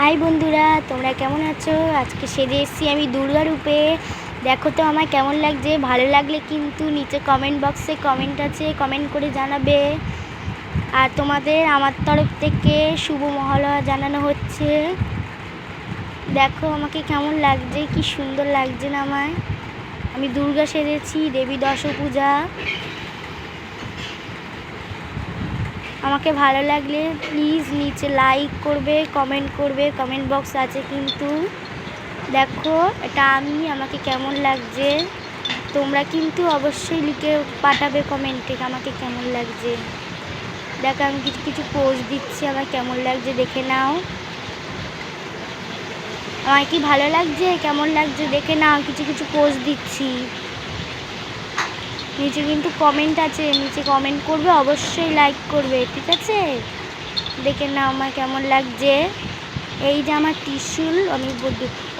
High বন্ধুরা, তোমরা কেমন আছো? আজকে সেজে এসেছি আমি দুর্গা রূপে। দেখো তো আমার কেমন লাগছে? ভালো লাগলে কিন্তু নিচে কমেন্ট বক্সে কমেন্ট আছে কমেন্ট করে জানাবে। আর তোমাদের আমার তরফ থেকে শুভ মহালয়া জানানো হচ্ছে। দেখো আমাকে কেমন লাগছে, কি সুন্দর লাগছে না আমায়। আমি দুর্গা সেজেছি, দেবী দশ পূজা আমাকে ভালো লাগলে প্লিজ নিচে লাইক করবে কমেন্ট করবে কমেন্ট বক্স আছে কিন্তু। দেখো, এটা আমি, আমাকে কেমন লাগছে? তোমরা কিন্তু অবশ্যই লিখে পাঠাবে কমেন্টে আমাকে কেমন লাগছে। দেখো, আমি কিছু কিছু পোস্ট দিচ্ছি, আমার কেমন লাগছে দেখে নাও। আমার কি ভালো লাগছে? কেমন লাগছে দেখে নাও, কিছু কিছু পোস্ট দিচ্ছি। নিচে কিন্তু কমেন্ট আছে, নিচে কমেন্ট করবে, অবশ্যই লাইক করবে, ঠিক আছে? দেখে নাও আমার কেমন লাগছে। এই যে আমার ত্রিশুল, আমি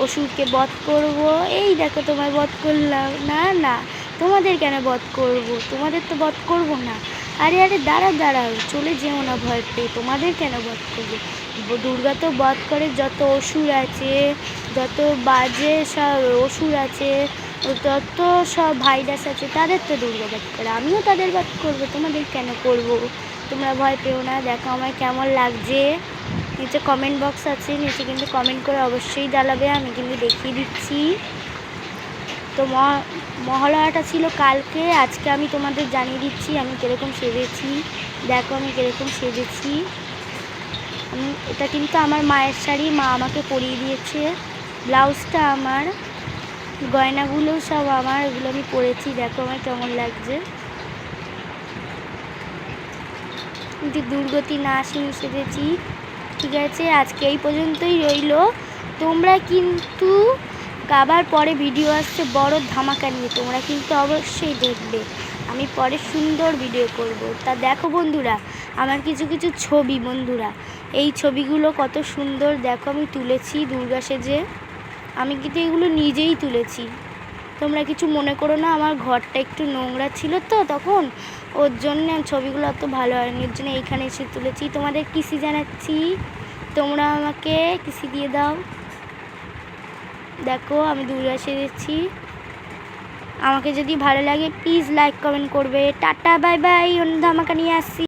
অসুরকে বধ করব। এই দেখো তোমায় বধ করলাম। না না, তোমাদের কেন বধ করব? তোমাদের তো বধ করব না। আরে আরে দাঁড়া দাঁড়াও, চলে যেও না ভয় পেয়ে। তোমাদের কেন বধ করব? দুর্গা তো বধ করে যত অসুর আছে, যত বাজে সব অসুর আছে যত সব ভাইরাস আছে, তাদের তো দুর্গা বধ করে আমিও তাদের বধ করব, তোমাদের কেন করব? তোমরা ভয় পেও না, দেখো আমার কেমন লাগছে। নিচে কমেন্ট বক্স আছে, নিচে কিন্তু কমেন্ট করে অবশ্যই জ্বালাবে, আমি কিন্তু দেখিয়ে দিচ্ছি। তো মহা মহালয়াটা ছিল কালকে, আজকে আমি তোমাদের জানিয়ে দিচ্ছি, আমি কীরকম সেজেছি। দেখো আমি কীরকম সেজেছি। এটা কিন্তু আমার মায়ের শাড়ি, মা আমাকে পরিয়ে দিয়েছে। ব্লাউজটা আমার গয়নাগুলো সব আমার, এগুলো আমি পরেছি। দেখো আমার কেমন লাগছে। কিন্তু দুর্গতি না আসেনি সেজেছি ঠিক আছে, আজকে এই পর্যন্তই রইল। তোমরা কিন্তু আবার পরে ভিডিও আসছে বড় ধামাকা নিয়ে। তোমরা কিন্তু অবশ্যই দেখবে। আমি পরে সুন্দর ভিডিও করব। তা দেখো বন্ধুরা, আমার কিছু কিছু ছবি বন্ধুরা। এই ছবিগুলো কত সুন্দর। দেখো আমি তুলেছি দুর্গা সেজে। আমি কিন্তু এগুলো নিজেই তুলেছি। তোমরা কিছু মনে করো না, আমার ঘরটা একটু নোংরা ছিল তো তখন। ওর জন্য ছবিগুলো অত ভালো হয়নি, ওর জন্য এইখানে এসে তুলেছি। তোমাদের কিসি জানাচ্ছি? তোমরা আমাকে কিসি দিয়ে দাও। দেখো, আমি দুর্গা সেরেছি আমাকে যদি ভালো লাগে প্লিজ লাইক কমেন্ট করবে। টাটা বাই বাই অন্য ধামাকা নিয়ে আসছি।